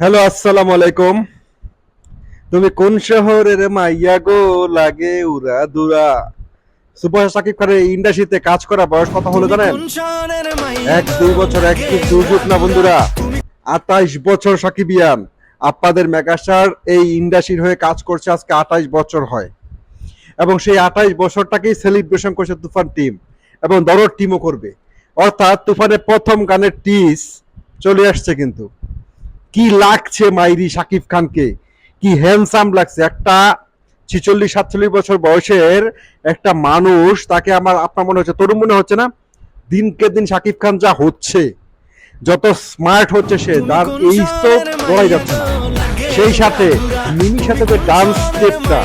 Hello আসসালামু আলাইকুম। তুমি কোন শহরের মাইয়া গো? লাগে উরা দুরা। সুপার সাকিব খানের ইন্ডাস্ট্রিতে কাজ করা বয়স কত হলো জানেন? এক দুই বছর না বন্ধুরা। আঠাইশ বছর সাকিবিয়ান আপনাদের মেগাস্টার এই ইন্ডাস্ট্রির হয়ে কাজ করছে আজকে আঠাইশ বছর হয়। এবং সেই আঠাইশ বছরটাকেই সেলিব্রেশন করছে তুফান টিম এবং দরদ টিমও করবে। অর্থাৎ তুফানের প্রথম গানের টিস চলে আসছে কিন্তু। কি লাগছে মাইরি শাকিব খানকে? কি হ্যান্ডসাম লাগছে? একটা ছিচল্লিশ সাতচল্লিশ বছর বয়সের একটা মানুষ তাকে আমার আপনার মনে হচ্ছে তরুণ মনে হচ্ছে না? দিনকে দিন শাকিব খান যা হচ্ছে যত স্মার্ট হচ্ছে সে তার এই তো বলাই যাচ্ছে না। সেই সাথে মিমির সাথে যে ডান্স স্টেপটা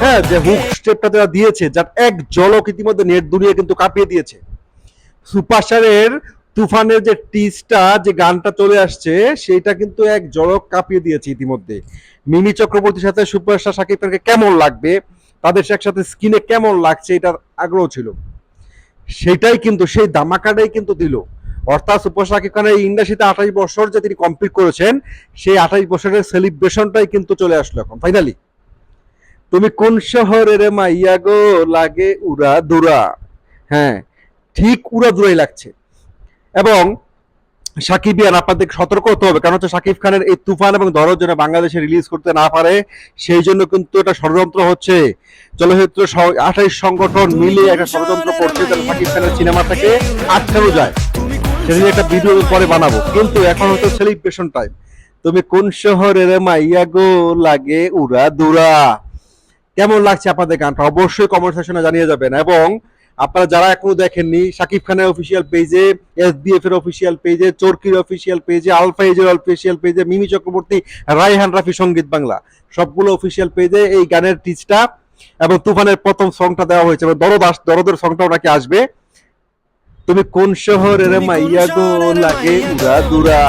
হ্যাঁ যে হুক স্টেপটা তারা দিয়েছে যার এক জলক ইতিমধ্যে নেট দুনিয়া কিন্তু কাঁপিয়ে দিয়েছে। সুপারস্টারের তুফানের যে টিসটা যে গানটা চলে আসছে সেটা কিন্তু এক জড়ক কাঁপিয়ে দিয়েছে ইতিমধ্যে। মিমি চক্রবর্তীর সাথে সুপারস্টার শাকিব খানকে কেমন লাগবে? তাদের একসাথে স্কিনে কেমন লাগছে এটার আগ্রহ ছিল। সেটাই কিন্তু, সেই দামাকাটাই কিন্তু দিল। অর্থাৎ সুপার শাকিব খানের ইন্ডাস্ট্রিতে আঠাশ বছর যে তিনি কমপ্লিট করেছেন, সেই আঠাশ বছরের সেলিব্রেশনটাই কিন্তু চলে আসলো এখন। ফাইনালি তুমি কোন শহরের মাইয়া গো? লাগে উড়া দুরা হ্যাঁ ঠিক উড়া দুরাই লাগছে। এবং সাকিবিয়ান আপনাদের সতর্ক হতে হবে, কারণ হচ্ছে সাকিব খানের এই তুফান এবং দরজ যেন বাংলাদেশে রিলিজ করতে না পারে, সেই জন্য কিন্তু এটা ষড়যন্ত্র হচ্ছে। চলচ্চিত্র আঠাইশ সংগঠন মিলে একটা ষড়যন্ত্র করছে যেন সাকিব খানের সিনেমাটাকে আটকানো যায়। সেটা একটা ভিডিও পরে বানাবো। কিন্তু এখন হচ্ছে সেলিব্রেশন টাইম তুমি কোন শহরের মাইয়া গো লাগে উড়া দুরা? কেমন লাগছে আপনাদের গানটা? অবশ্যই কমেন্ট সেকশনে জানিয়ে যাবেন। এবং আপনারা যারা এখনও দেখেননি শাকিব খানের অফিসিয়াল পেজে এসবিএফ এর অফিসিয়াল পেজে চরকির অফিসিয়াল পেজে আলফা এজের অফিসিয়াল পেজে মিমি চক্রবর্তী রায়হান রাফি সংগীত বাংলা সবগুলো অফিসিয়াল পেজে এই গানের টিচটা এবং তুফানের প্রথম সংটা দেওয়া হয়েছে। এবং দরদ আস দরদের সংটাও নাকি আসবে। তুমি কোন শহরের মাইয়া গো লাগে দুরা?